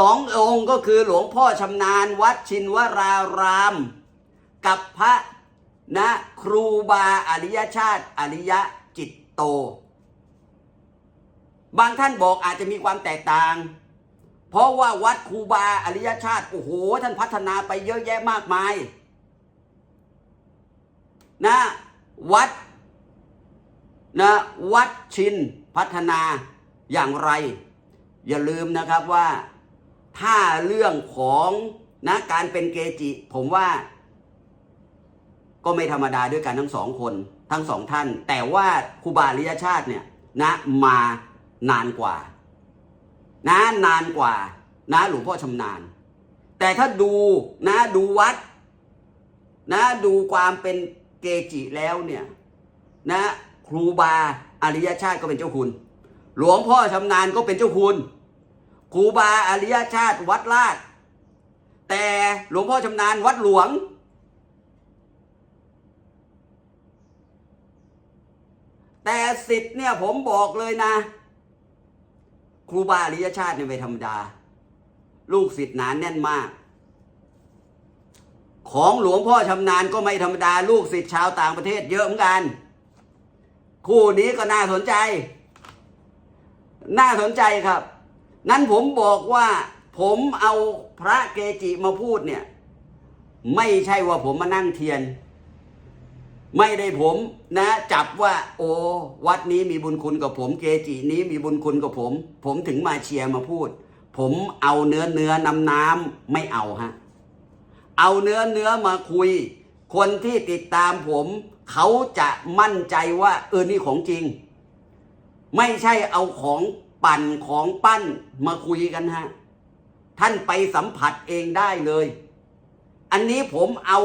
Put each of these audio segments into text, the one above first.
สององค์ก็คือหลวงพ่อชำนาญวัดชินวราราม กับพระนะครูบาอริยชาติอริยจิตโต บางท่านบอกอาจจะมีความแตกต่าง เพราะว่าวัดครูบาอริยชาติ โอ้โห ท่านพัฒนาไปเยอะแยะมากมายนะวัดนะวัดชินพัฒนาอย่างไร อย่าลืมนะครับว่า ถ้าเรื่องของนะการเป็นเกจิ ผมว่า ก็ไม่ธรรมดาด้วยกันทั้งสองคนทั้งสองท่าน แต่ว่าครูบาอริยชาติเนี่ยนะมานานกว่า นะนานกว่า นะหลวงพ่อชำนาญ แต่ถ้าดูนะดูวัด นะดูความเป็นเกจิแล้วเนี่ยนะครูบาอริยชาติก็เป็นเจ้าคุณ หลวงพ่อชำนาญก็เป็นเจ้าคุณ ครูบาอริยชาติวัดลาด แต่หลวงพ่อชำนาญวัดหลวง แต่สิทธิ์เนี่ยผมบอกเลยนะ ครูบาอริยชาติเนี่ยไม่ธรรมดา ลูกศิษย์หนานแน่นมาก ของหลวงพ่อชำนาญก็ไม่ธรรมดา ลูกศิษย์ชาวต่างประเทศเยอะเหมือนกัน คู่นี้ก็น่าสนใจ น่าสนใจครับ นั้นผมบอกว่าผมเอาพระเกจิมาพูดเนี่ย ไม่ใช่ว่าผมมานั่งเทียน ไม่ได้ผมนะ จับว่า โอ้วัดนี้มีบุญคุณกับผม เกจินี้มีบุญคุณกับผม ผมถึงมาเชียร์มาพูด ผมเอาเนื้อเนื้อน้ำน้ำไม่เอาฮะเอาเนื้อเนื้อมาคุย คนที่ติดตามผม เขาจะมั่นใจว่าเออนี่ของจริง ไม่ใช่เอาของ ปั่นของปั้นมาคุยกันฮะ ท่านไปสัมผัสเองได้เลย อันนี้ผมเอา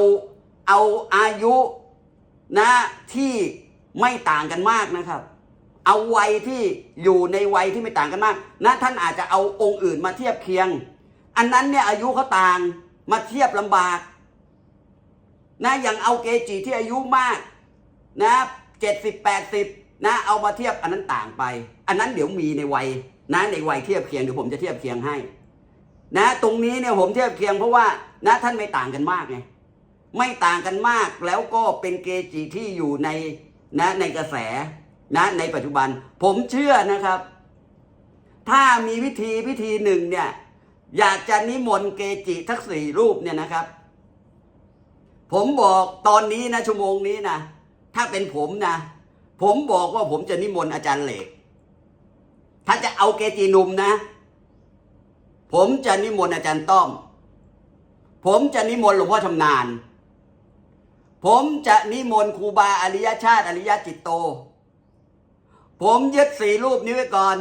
เอาอายุนะที่ไม่ต่างกันมากนะครับ เอาวัยที่อยู่ในวัยที่ไม่ต่างกันมาก นะท่านอาจจะเอาองค์อื่นมาเทียบเคียง อันนั้นเนี่ยอายุเขาต่างมาเทียบลำบาก นะอย่างเอาเกจิที่อายุมากนะเจ็ดสิบแปดสิบ นะเอามาเทียบอันนั้นต่างไป อันนั้นเดี๋ยวมีในวัยนะในวัยเทียบเคียงเดี๋ยวผมจะเทียบเคียงให้ นะ ตรงนี้เนี่ยผมเทียบเคียงเพราะว่านะท่านไม่ต่างกันมากไงไม่ต่างกันมากแล้วก็เป็นเกจิที่อยู่ในนะในกระแสนะในปัจจุบัน ผมเชื่อนะครับ ถ้ามีวิธีวิธีหนึ่งเนี่ยอยากจะนิมนต์เกจิทักสี่รูปเนี่ยนะครับ ผมบอกตอนนี้นะชั่วโมงนี้นะถ้าเป็นผมนะ ผมบอกว่าผมจะนิมนต์อาจารย์เหล็กถ้าจะเอาเกจิหนุ่มนะ ผมจะนิมนต์อาจารย์ต้อม ผมจะนิมนต์หลวงพ่อชำนาญ ผมจะนิมนต์ครูบาอริยชาติอริยจิตโต ผมยึดสี่รูปนี้ไว้ก่อน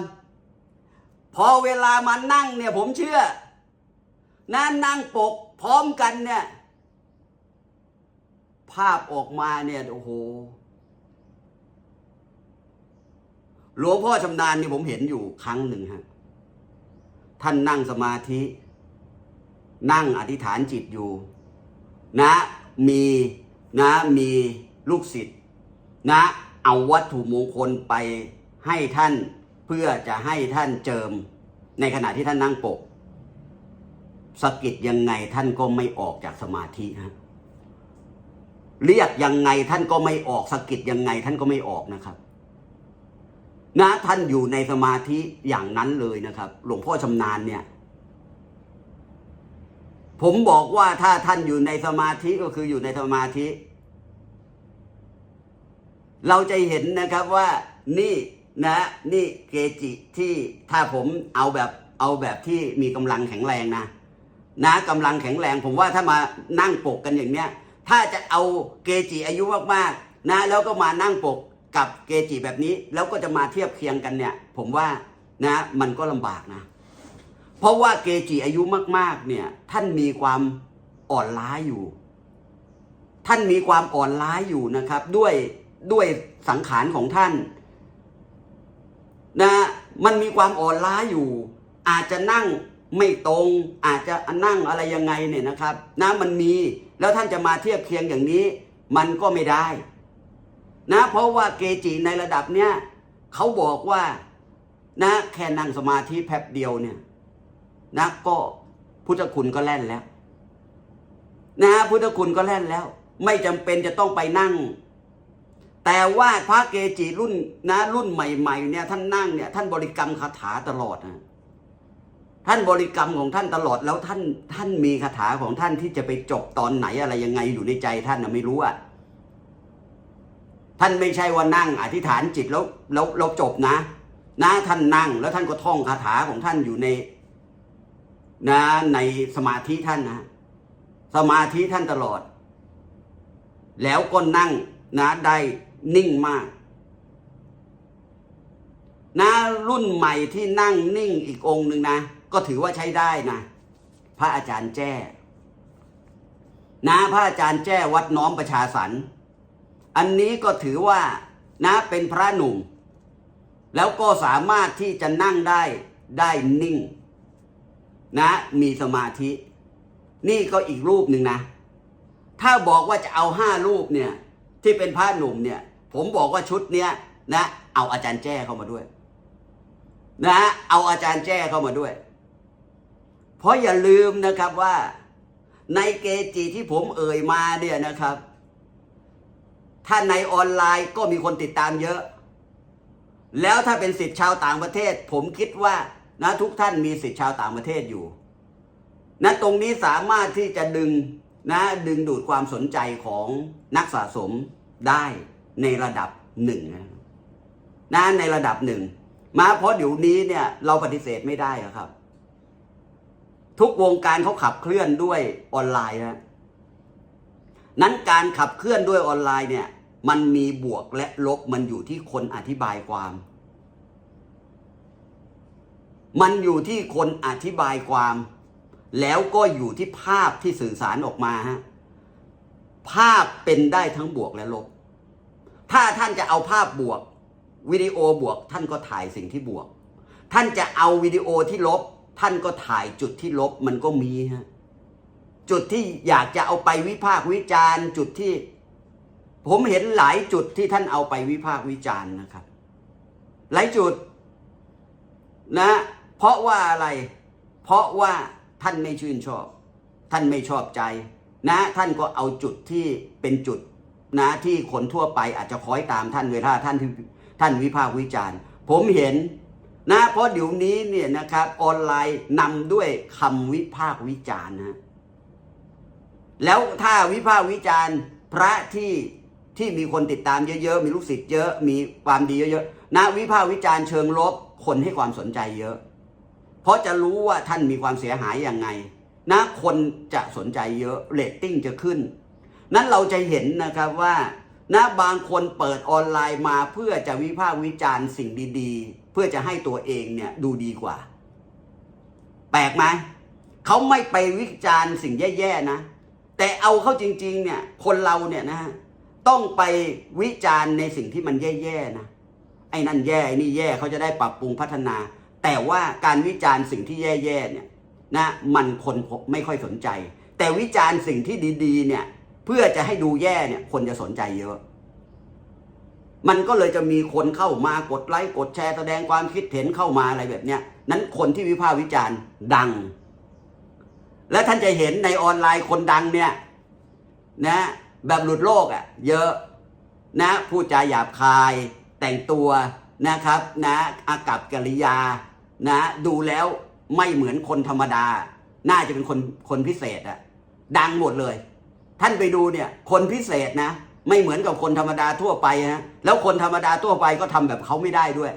พอเวลามานั่งเนี่ยผมเชื่อนั่นั่งปกพร้อมกันเนี่ย ภาพออกมาเนี่ยโอ้โห หลวงพ่อชำนาญนี่ผมเห็นอยู่ครั้งหนึ่งฮะท่านนั่งสมาธิ นั่งอธิษฐานจิตอยู่ นะมีนะมีลูกศิษย์นะเอาวัตถุมงคลไปให้ท่านเพื่อจะให้ท่านเจิม ในขณะที่ท่านนั่งปกสะกิดยังไงท่านก็ไม่ออกจากสมาธิฮะเรียกยังไงท่านก็ไม่ออกสะกิดยังไงท่านก็ไม่ออกนะครับ นะท่านอยู่ในสมาธิอย่างนั้นเลยนะครับ หลวงพ่อชำนาญเนี่ย ผมบอกว่าถ้าท่านอยู่ในสมาธิก็คืออยู่ในสมาธิ เราจะเห็นนะครับว่านี่นะนี่เกจิที่ถ้าผมเอาแบบเอาแบบที่มีกำลังแข็งแรงนะนะกำลังแข็งแรง ผมว่าถ้ามานั่งปกกันอย่างเนี้ย ถ้าจะเอาเกจิอายุมากๆนะ แล้วก็มานั่งปก กับเกจิแบบนี้แล้วก็จะมาเทียบเคียงกันเนี่ย ผมว่านะมันก็ลำบากนะ เพราะว่าเกจิอายุมาก ๆ เนี่ย ท่านมีความอ่อนล้าอยู่ ท่านมีความอ่อนล้าอยู่นะครับ ด้วยด้วยสังขารของท่าน นะมันมีความอ่อนล้าอยู่ อาจจะนั่งไม่ตรง อาจจะนั่งอะไรยังไงเนี่ยนะครับนะมันมีแล้วท่านจะมาเทียบเคียงอย่างนี้ มันก็ไม่ได้ นะเพราะว่าเกจิในระดับเนี้ยเขาบอกว่านะแค่นั่งสมาธิแป๊บเดียวเนี่ยนะก็พุทธคุณก็แล่นแล้ว นะพุทธคุณก็แล่นแล้ว ไม่จำเป็นจะต้องไปนั่ง แต่ว่าพระเกจิรุ่นนะรุ่นใหม่ ๆ เนี่ยท่านนั่งเนี่ยท่านบริกรรมคาถาตลอดนะท่านบริกรรมของท่านตลอดแล้วท่านท่านมีคาถาของท่านที่จะไปจบตอนไหนอะไรยังไงอยู่ในใจท่านนะไม่รู้อะ ท่านไม่ใช่ว่านั่งอธิษฐานจิตแล้วแล้วเราจบนะ นะท่านนั่งแล้วท่านก็ท่องคาถาของท่านอยู่ในนะในสมาธิท่านนะ สมาธิท่านตลอด แล้วก็นั่งนะได้นิ่งมากนะรุ่นใหม่ที่นั่งนิ่งอีกองหนึ่งนะ ก็ถือว่าใช้ได้นะ พระอาจารย์แจ้ นะพระอาจารย์แจ้วัดน้อมประชาสรรค์ อันนี้ก็ถือว่านะเป็นพระหนุ่ม แล้วก็สามารถที่จะนั่งได้ได้นิ่ง นะมีสมาธิ นี่ก็อีกรูปหนึ่งนะ ถ้าบอกว่าจะเอาห้ารูปเนี่ยที่เป็นพระหนุ่มเนี่ย ผมบอกว่าชุดเนี้ยนะ เอาอาจารย์แจ้เข้ามาด้วย นะเอาอาจารย์แจ้เข้ามาด้วย เพราะอย่าลืมนะครับว่าในเกจิที่ผมเอ่ยมาเนี่ยนะครับ ถ้าในออนไลน์ก็มีคนติดตามเยอะ แล้วถ้าเป็นสิทธิ์ชาวต่างประเทศ ผมคิดว่านะทุกท่านมีสิทธิ์ชาวต่างประเทศอยู่นะตรงนี้สามารถที่จะดึงนะดึงดูดความสนใจของนักสะสมได้ในระดับหนึ่งนะนะในระดับหนึ่งมาเพราะเดี๋ยวนี้เนี่ยเราปฏิเสธไม่ได้ครับ ทุกวงการเขาขับเคลื่อนด้วยออนไลน์นะ นั้นการขับเคลื่อนด้วยออนไลน์เนี่ย มันมีบวกและลบมันอยู่ที่คนอธิบายความ มันอยู่ที่คนอธิบายความ แล้วก็อยู่ที่ภาพที่สื่อสารออกมาฮะภาพเป็นได้ทั้งบวกและลบ ถ้าท่านจะเอาภาพบวก วิดีโอบวก ท่านก็ถ่ายสิ่งที่บวก ท่านจะเอาวิดีโอที่ลบ ท่านก็ถ่ายจุดที่ลบมันก็มีฮะ จุดที่อยากจะเอาไปวิพากษ์วิจารณ์จุดที่ ผมเห็นหลายจุดที่ท่านเอาไปวิพากษ์วิจารณ์นะครับ หลายจุดนะ เพราะว่าอะไร เพราะว่าท่านไม่ชื่นชอบ ท่านไม่ชอบใจ นะ ท่านก็เอาจุดที่เป็นจุดนะที่คนทั่วไปอาจจะคอยตามท่านเวลาท่านท่านวิพากษ์วิจารณ์ ผมเห็นนะเพราะเดี๋ยวนี้เนี่ยนะครับออนไลน์นำด้วยคำวิพากษ์วิจารณ์นะ แล้วถ้าวิพากษ์วิจารณ์พระที่ที่มีคนติดตามเยอะๆ มีลูกศิษย์เยอะ มีความดีเยอะๆนะวิพากษ์วิจารณ์เชิงลบคนให้ความสนใจเยอะ เพราะจะรู้ว่าท่านมีความเสียหายอย่างไงนะคนจะสนใจเยอะเรตติ้งจะขึ้น นั้นเราจะเห็นนะครับว่านะบางคนเปิดออนไลน์มาเพื่อจะวิพากษ์วิจารณ์สิ่งดีๆ เพื่อจะให้ตัวเองเนี่ยดูดีกว่า แปลกไหมเขาไม่ไปวิจารณ์สิ่งแย่ๆนะ แต่เอาเข้าจริง ๆ เนี่ย คนเราเนี่ยนะต้องไปวิจารณ์ในสิ่งที่มันแย่ๆนะไอ้นั่นแย่ไอ้นี่แย่เขาจะได้ปรับปรุงพัฒนา แต่ว่าการวิจารณ์สิ่งที่แย่ๆเนี่ยนะมันคนไม่ค่อยสนใจ แต่วิจารณ์สิ่งที่ดีๆ เนี่ย เพื่อจะให้ดูแย่เนี่ย คนจะสนใจเยอะ มันก็เลยจะมีคนเข้ามากดไลค์กดแชร์แสดงความคิดเห็นเข้ามาอะไรแบบเนี้ยนั้นคนที่วิพากษ์วิจารณ์ดัง และท่านจะเห็นในออนไลน์คนดังเนี่ยนะแบบหลุดโลกอะ่ะเยอะนะพูดจาหยาบคายแต่งตัวนะครับนะอากับกิริยานะดูแล้วไม่เหมือนคนธรรมดา น่าจะเป็นคนคนพิเศษอะดังหมดเลย ท่านไปดูเนี่ยคนพิเศษนะ ไม่เหมือนกับคนธรรมดาทั่วไปนะแล้วคนธรรมดาทั่วไปก็ทำแบบเขาไม่ได้ด้วย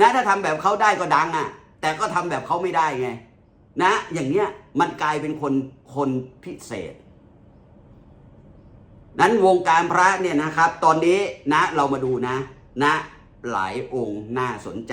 นะถ้าทำแบบเขาได้ก็ดังอะ่ะ แต่ก็ทำแบบเขาไม่ได้ไง นะอย่างเนี้ยมันกลายเป็นคนคนพิเศษ นั้นวงการพระเนี่ยนะครับ ตอนนี้นะเรามาดูนะ นะหลายองค์น่าสนใจ